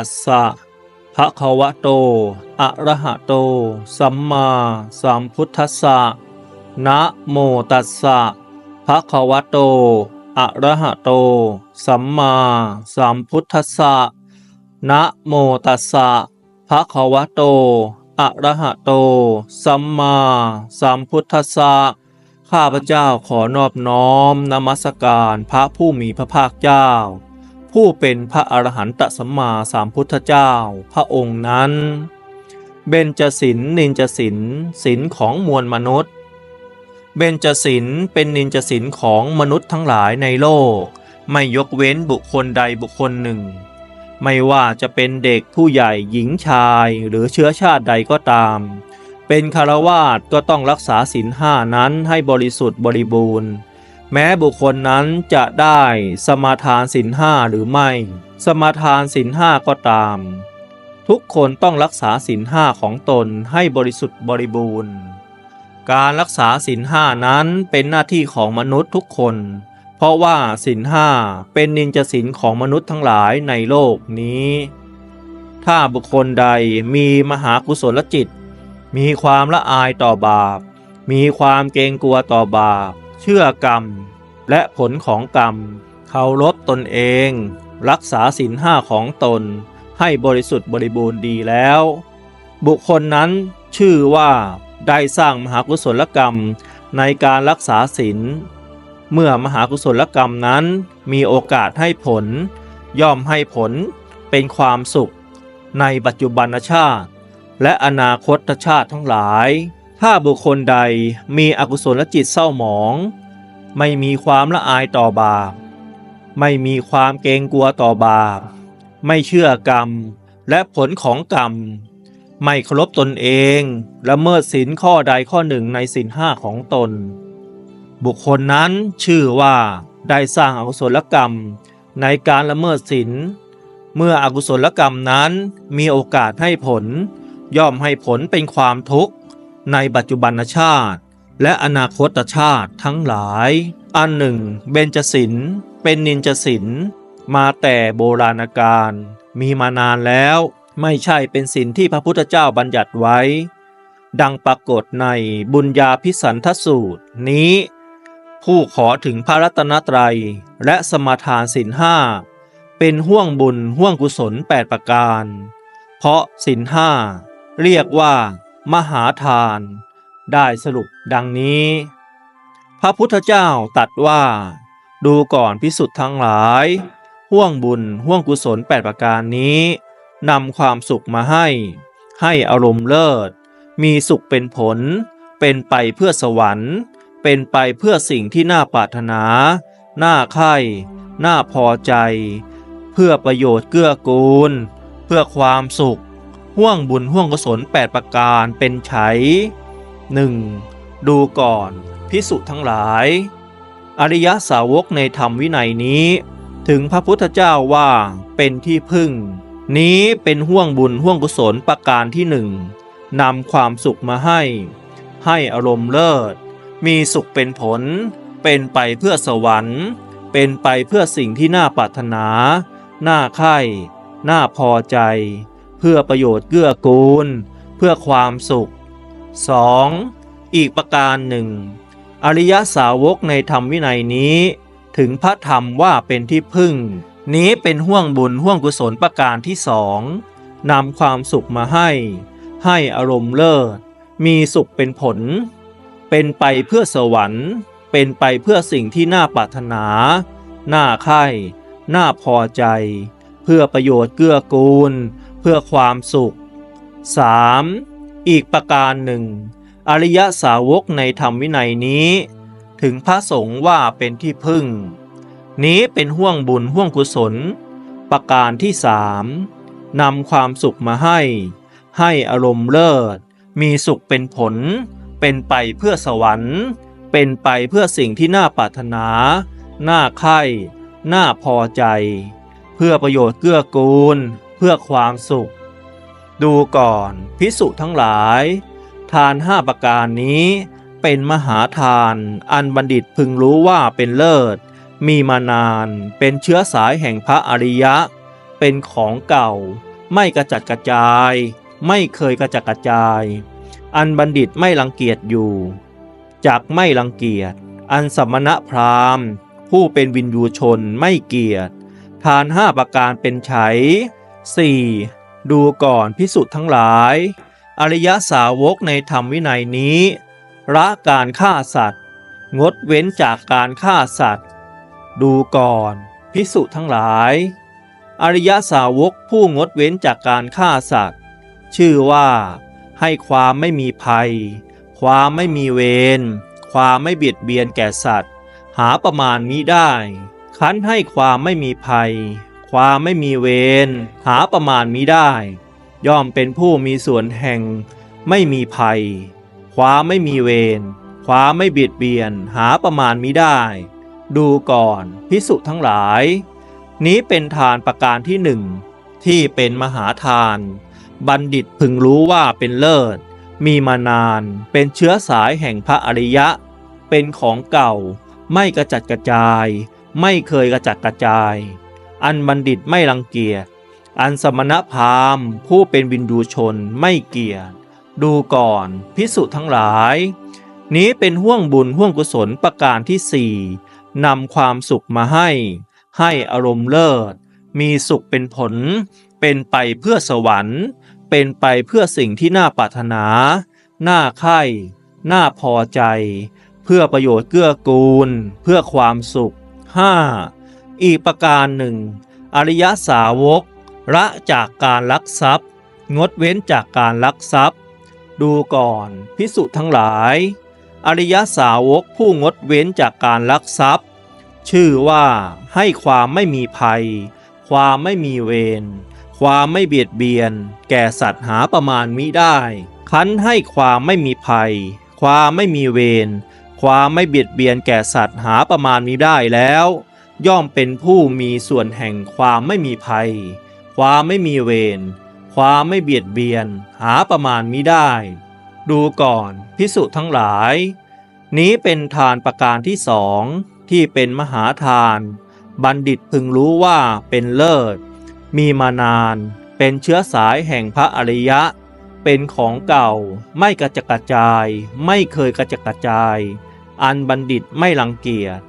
ตัสสะภะคะวะโต อะระหะโต สัมมาสัมพุทธัสสะ นะโมตัสสะภะคะวะโต อะระหะโต สัมมาสัมพุทธัสสะ นะโมตัสสะภะคะวะโต อะระหะโต สัมมาสัมพุทธัสสะ ข้าพเจ้าขอนอบน้อมนมัสการพระผู้มีพระภาคเจ้า ผู้เป็นพระอรหันตสัมมาสัมพุทธเจ้า พระองค์นั้น เบญจศีลนินจศีลศีลของมวลมนุษย์ เบญจศีลเป็นนินจศีลของมนุษย์ทั้งหลายในโลก ไม่ยกเว้นบุคคลใดบุคคลหนึ่ง ไม่ว่าจะเป็นเด็กผู้ใหญ่หญิงชายหรือเชื้อชาติใดก็ตาม เป็นคารวาสก็ต้องรักษาศีลห้านั้นให้บริสุทธิ์บริบูรณ์ แม้บุคคลนั้นจะได้สมาทานศีลห้าหรือไม่ สมาทานศีลห้าก็ตาม ทุกคนต้องรักษาศีลห้าของตนให้บริสุทธิ์บริบูรณ์ การรักษาศีลห้านั้นเป็นหน้าที่ของมนุษย์ทุกคน เพราะว่าศีลห้าเป็นนินจศีลของมนุษย์ทั้งหลายในโลกนี้ ถ้าบุคคลใดมีมหากุศลจิต มีความละอายต่อบาป มีความเกรงกลัวต่อบาป เชื่อกรรม และผลของกรรมเคารพตนเอง รักษาศีลห้าของตน ให้บริสุทธิ์บริบูรณ์ดีแล้ว บุคคลนั้นชื่อว่าได้สร้างมหากุศลกรรมในการรักษาศีลเมื่อมหากุศลกรรมนั้นมีโอกาสให้ผล ย่อมให้ผลเป็นความสุขในปัจจุบันชาติ และอนาคตชาติทั้งหลาย ถ้าบุคคลใดมีอกุศลจิตเศร้าหมอง ไม่มีความละอายต่อบาป ไม่มีความเกรงกลัวต่อบาป ไม่เชื่อกรรมและผลของกรรม ไม่เคารพตนเองละเมิดศีลข้อใดข้อหนึ่งในศีลห้าของตน บุคคลนั้นชื่อว่าได้สร้างอกุศลกรรมในการละเมิดศีลเมื่ออกุศลกรรมนั้นมีโอกาสให้ผล ย่อมให้ผลเป็นความทุกข์ ในปัจจุบันชาติ และอนาคตชาติทั้งหลาย อันหนึ่ง เบญจศีลเป็นนินจศีลมาแต่โบราณกาลมีมานานแล้วไม่ใช่เป็นศีลที่พระพุทธเจ้าบัญญัติไว้ ดังปรากฏในบุญญาพิสันทสูตรนี้ ผู้ขอถึงพระรัตนตรัยและสมาทานศีลห้าเป็นห่วงบุญห่วงกุศล 8 ประการ เพราะศีลห้าเรียกว่า มหาทาน ได้สรุปดังนี้ พระพุทธเจ้าตรัสว่า ดูก่อนพิสุทธ์ทั้งหลาย ห่วงบุญห่วงกุศล8ประการนี้นำความสุขมาให้ ให้อารมณ์เลิศ มีสุขเป็นผล เป็นไปเพื่อสวรรค์ เป็นไปเพื่อสิ่งที่น่าปรารถนา น่าใคร่น่าพอใจ เพื่อประโยชน์เกื้อกูล เพื่อความสุข ห่วงบุญห่วงกุศล8ประการเป็นไฉหนึ่งดูก่อนพิสุทั้งหลาย อริยสาวกในธรรมวินัยนี้ ถึงพระพุทธเจ้าว่าเป็นที่พึ่ง นี้เป็นห่วงบุญห่วงกุศลประการที่หนึ่งนำความสุขมาให้ ให้อารมณ์เลิศ มีสุขเป็นผล เป็นไปเพื่อสวรรค์ เป็นไปเพื่อสิ่งที่น่าปรารถนา น่าใคร่น่าพอใจ เพื่อประโยชน์เกื้อกูล เพื่อความสุข 2. อีกประการหนึ่ง อริยสาวกในธรรมวินัยนี้ ถึงพระธรรมว่าเป็นที่พึ่ง นี้เป็นห่วงบุญห่วงกุศลประการที่สองนำความสุขมาให้ ให้อารมณ์เลิศ มีสุขเป็นผล เป็นไปเพื่อสวรรค์ เป็นไปเพื่อสิ่งที่น่าปรารถนา น่าใคร่น่าพอใจ เพื่อประโยชน์เกื้อกูล เพื่อความสุข 3. อีกประการหนึ่ง อริยสาวกในธรรมวินัยนี้ ถึงพระสงฆ์ว่าเป็นที่พึ่ง นี้เป็นห่วงบุญห่วงกุศล ประการที่สามนำความสุขมาให้ ให้อารมณ์เลิศ มีสุขเป็นผล เป็นไปเพื่อสวรรค์ เป็นไปเพื่อสิ่งที่น่าปรารถนา น่าใคร่น่าพอใจ เพื่อประโยชน์เกื้อกูล เพื่อความสุข ดูก่อนพิสุทั้งหลาย ทานห้าประการนี้เป็นมหาทานอันบัณฑิตพึงรู้ว่าเป็นเลิศ มีมานานเป็นเชื้อสายแห่งพระอริยะ เป็นของเก่า ไม่กระจัดกระจาย ไม่เคยกระจัดกระจาย อันบัณฑิตไม่รังเกียจอยู่จักไม่รังเกียจ อันสมณะพราหมณ์ ผู้เป็นวินยูชนไม่เกียจทานห้าประการเป็นไฉ 4. ดูก่อนพิสุทธ์ทั้งหลาย อริยสาวกในธรรมวินัยนี้ ละการฆ่าสัตว์ งดเว้นจากการฆ่าสัตว์ ดูก่อนพิสุทั้งหลาย อริยสาวกผู้งดเว้นจากการฆ่าสัตว์ ชื่อว่า ให้ความไม่มีภัย ความไม่มีเวร ความไม่เบียดเบียนแก่สัตว์ หาประมาณมิได้ คั้นให้ความไม่มีภัย ความไม่มีเวรหาประมาณมิได้ ย่อมเป็นผู้มีส่วนแห่ง ไม่มีภัย ความไม่มีเวรความไม่เบียดเบียนหาประมาณมิได้ ดูก่อนพิสุทั้งหลาย นี้เป็นทานประการที่หนึ่งที่เป็นมหาทาน บัณฑิตพึงรู้ว่าเป็นเลิศ มีมานานเป็นเชื้อสายแห่งพระอริยะ เป็นของเก่า ไม่กระจัดกระจาย ไม่เคยกระจัดกระจาย อันบัณฑิตไม่รังเกียจ อันสมณพราหมณ์ ผู้เป็นวินดูชนไม่เกียจดูก่อนพิสุทั้งหลาย นี้เป็นห่วงบุญห่วงกุศลประการที่สี่นำความสุขมาให้ ให้อารมณ์เลิศ มีสุขเป็นผล เป็นไปเพื่อสวรรค์ เป็นไปเพื่อสิ่งที่น่าปรารถนา น่าใคร่น่าพอใจ เพื่อประโยชน์เกื้อกูล เพื่อความสุข 5. อีกประการหนึ่ง อริยสาวกละจากการลักทรัพย์ งดเว้นจากการลักทรัพย์ ดูก่อนพิสุทั้งหลาย อริยสาวกผู้งดเว้นจากการลักทรัพย์ ชื่อว่าให้ความไม่มีภัย ความไม่มีเวรความไม่เบียดเบียน แก่สัตว์หาประมาณมิได้ คันให้ความไม่มีภัย ความไม่มีเวรความไม่เบียดเบียนแก่สัตว์หาประมาณมิได้แล้ว ย่อมเป็นผู้มีส่วนแห่งความไม่มีภัย ความไม่มีเวร ความไม่เบียดเบียน หาประมาณมิได้ ดูก่อนพิสุทั้งหลาย นี้เป็นทานประการที่สองที่เป็นมหาทาน บัณฑิตพึงรู้ว่าเป็นเลิศ มีมานาน เป็นเชื้อสายแห่งพระอริยะ เป็นของเก่า ไม่กระจัดกระจาย ไม่เคยกระจัดกระจาย อันบัณฑิตไม่รังเกียจ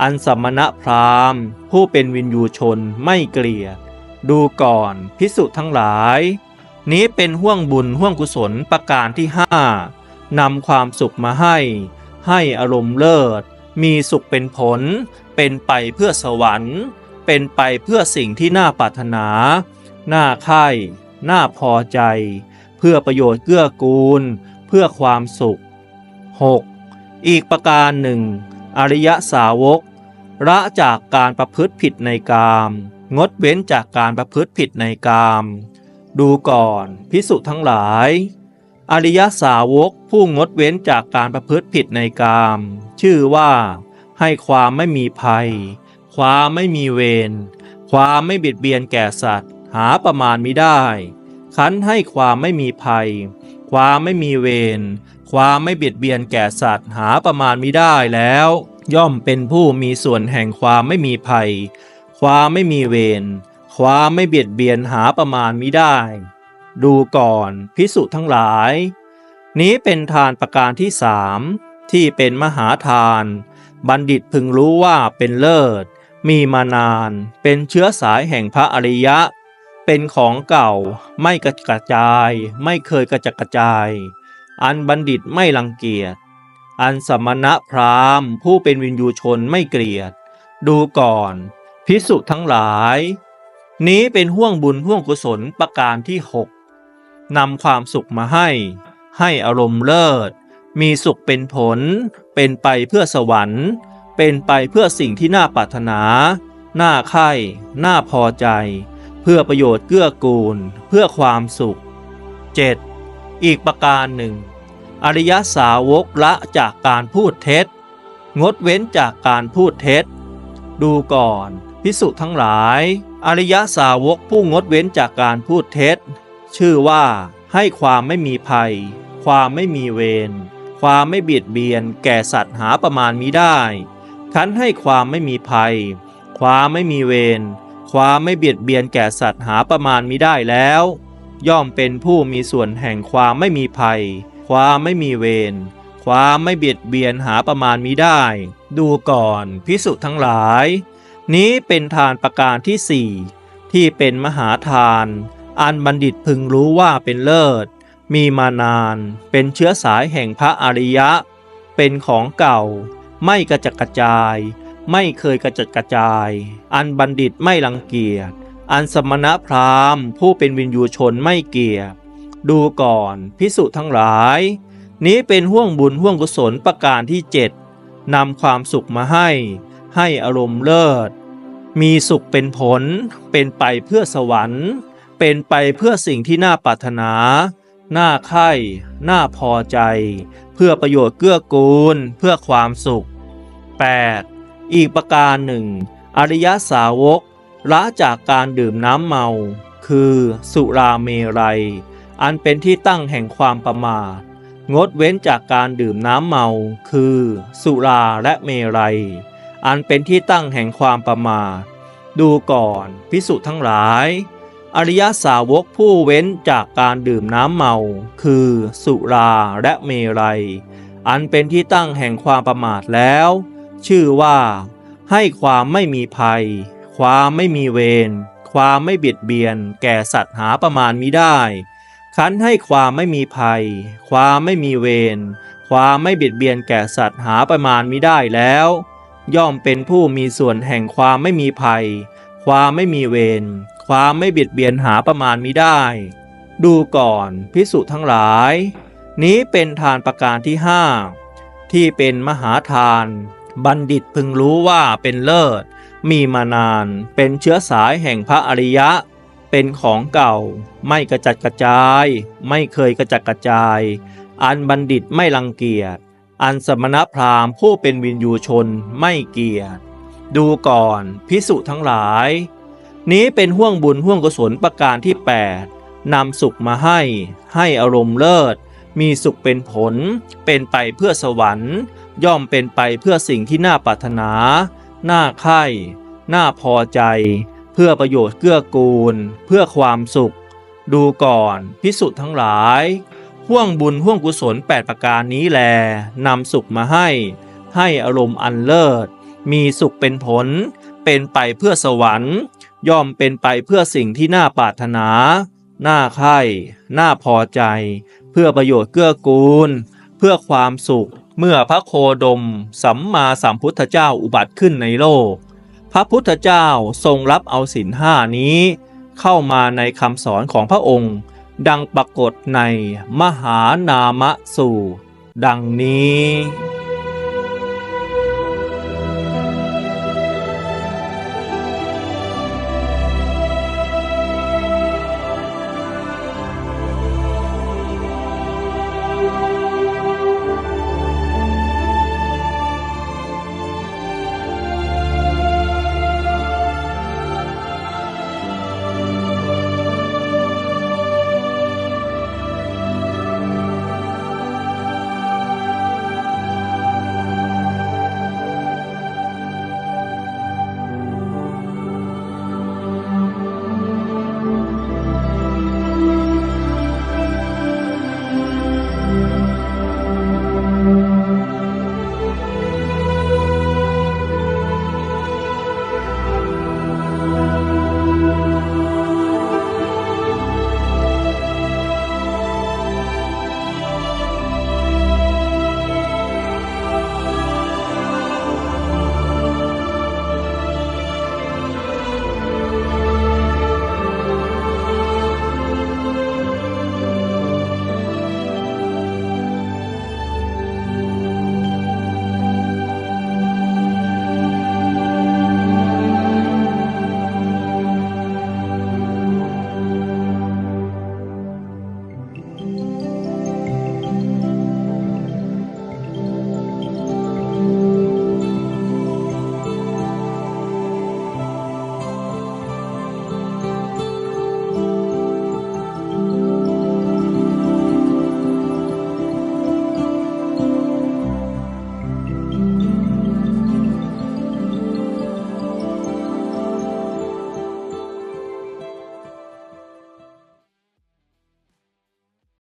อันสมณะพราหมณ์ ผู้เป็นวินยูชนไม่เกลียด ดูก่อนพิสุทั้งหลาย นี้เป็นห่วงบุญห่วงกุศลประการที่ห้านำความสุขมาให้ ให้อารมณ์เลิศ มีสุขเป็นผล เป็นไปเพื่อสวรรค์ เป็นไปเพื่อสิ่งที่น่าปรารถนา น่าใคร่น่าพอใจ เพื่อประโยชน์เกื้อกูล เพื่อความสุข 6. อีกประการหนึ่ง อริยสาวก ละจากการประพฤติผิดในกาม งดเว้นจากการประพฤติผิดในกาม ดูก่อนพิสุทั้งหลาย อริยสาวกผู้งดเว้นจากการประพฤติผิดในกาม ชื่อว่าให้ความไม่มีภัย ความไม่มีเวร ความไม่เบียดเบียนแก่สัตว์ หาประมาณมิได้ คันให้ความไม่มีภัย ความไม่มีเวร ความไม่เบียดเบียนแก่สัตว์ หาประมาณมิได้แล้ว ย่อมเป็นผู้มีส่วนแห่งความไม่มีภัย ความไม่มีเวร ความไม่เบียดเบียนหาประมาณมิได้ ดูก่อนพิสุทั้งหลาย นี้เป็นทานประการที่สามที่เป็นมหาทาน บัณฑิตพึงรู้ว่าเป็นเลิศ มีมานาน เป็นเชื้อสายแห่งพระอริยะ เป็นของเก่า ไม่กระจาย ไม่เคยกระจัดกระจาย อันบัณฑิตไม่รังเกียจ อันสมณะพราหมณ์ ผู้เป็นวินยูชนไม่เกลียด ดูก่อน พิสุทั้งหลาย นี้เป็นห่วงบุญห่วงกุศลประการที่หกนำความสุขมาให้ ให้อารมณ์เลิศ มีสุขเป็นผล เป็นไปเพื่อสวรรค์ เป็นไปเพื่อสิ่งที่น่าปรารถนา น่าใคร่น่าพอใจ เพื่อประโยชน์เกื้อกูล เพื่อความสุข 7. อีกประการหนึ่ง อริยสาวกละจากการพูดเท็จ งดเว้นจากการพูดเท็จ ดูก่อน พิสุทั้งหลาย อริยสาวกผู้งดเว้นจากการพูดเท็จ ชื่อว่าให้ความไม่มีภัย ความไม่มีเวร ความไม่เบียดเบียน แก่สัตว์หาประมาณมิได้ คันให้ความไม่มีภัย ความไม่มีเวร ความไม่เบียดเบียนแก่สัตว์หาประมาณมิได้แล้ว ย่อมเป็นผู้มีส่วนแห่งความไม่มีภัย ความไม่มีเวรความไม่เบียดเบียนหาประมาณมิได้ ดูก่อนพิสุทั้งหลาย นี้เป็นทานประการที่สี่ที่เป็นมหาทาน อันบัณฑิตพึงรู้ว่าเป็นเลิศ มีมานาน เป็นเชื้อสายแห่งพระอริยะ เป็นของเก่า ไม่กระจัดกระจาย ไม่เคยกระจัดกระจาย อันบัณฑิตไม่รังเกียจ อันสมณพราหมณ์ผู้เป็นวินยูชนไม่เกียจ ดูก่อนพิสุทั้งหลาย นี้เป็นห่วงบุญห่วงกุศลประการที่เจ็ดนำความสุขมาให้ ให้อารมณ์เลิศ มีสุขเป็นผล เป็นไปเพื่อสวรรค์ เป็นไปเพื่อสิ่งที่น่าปรารถนา น่าใคร่น่าพอใจ เพื่อประโยชน์เกื้อกูล เพื่อความสุข 8. อีกประการหนึ่ง อริยสาวกละจากการดื่มน้ำเมา คือสุราเมรัย อันเป็นที่ตั้งแห่งความประมาทงดเว้นจากการดื่มน้ำเมา คือ สุราและเมรัย อันเป็นที่ตั้งแห่งความประมาทดูก่อนพิสุทั้งหลาย อริยสาวกผู้เว้นจากการดื่มน้ำเมา คือ สุราและเมรัย อันเป็นที่ตั้งแห่งความประมาทแล้ว ชื่อว่า ให้ความไม่มีภัย ความไม่มีเวรความไม่เบียดเบียน แก่สัตว์หาประมาณมิได้ คันให้ความไม่มีภัย ความไม่มีเวร ความไม่เบียดเบียนแก่สัตว์หาประมาณมิได้แล้ว ย่อมเป็นผู้มีส่วนแห่งความไม่มีภัย ความไม่มีเวร ความไม่เบียดเบียนหาประมาณมิได้ ดูก่อนพิสุทั้งหลาย นี้เป็นทานประการที่ห้าที่เป็นมหาทาน บัณฑิตพึงรู้ว่าเป็นเลิศ มีมานาน เป็นเชื้อสายแห่งพระอริยะ เป็นของเก่า ไม่กระจัดกระจาย ไม่เคยกระจัดกระจาย อันบัณฑิตไม่รังเกียจ อันสมณพราหมณ์ผู้เป็นวินยูชนไม่เกียจดูก่อนพิสุทั้งหลาย นี้เป็นห่วงบุญห่วงกุศลประการที่ 8นำสุขมาให้ ให้อารมณ์เลิศ มีสุขเป็นผล เป็นไปเพื่อสวรรค์ ย่อมเป็นไปเพื่อสิ่งที่น่าปรารถนา น่าใคร่น่าพอใจ เพื่อประโยชน์เกื้อกูล เพื่อความสุข ดูก่อนพิสุทั้งหลาย ห่วงบุญห่วงกุศล 8 ประการนี้แลนำสุขมาให้ ให้อารมณ์อันเลิศ มีสุขเป็นผล เป็นไปเพื่อสวรรค์ ย่อมเป็นไปเพื่อสิ่งที่น่าปรารถนาน่าใคร่น่าพอใจ เพื่อประโยชน์เกื้อกูล เพื่อความสุข เมื่อพระโคดม สัมมาสัมพุทธเจ้าอุบัติขึ้นในโลก พระพุทธเจ้าทรงรับเอาสินห้านี้ เข้ามาในคำสอนของพระองค์ ดังปรากฏในมหานามสูตรดังนี้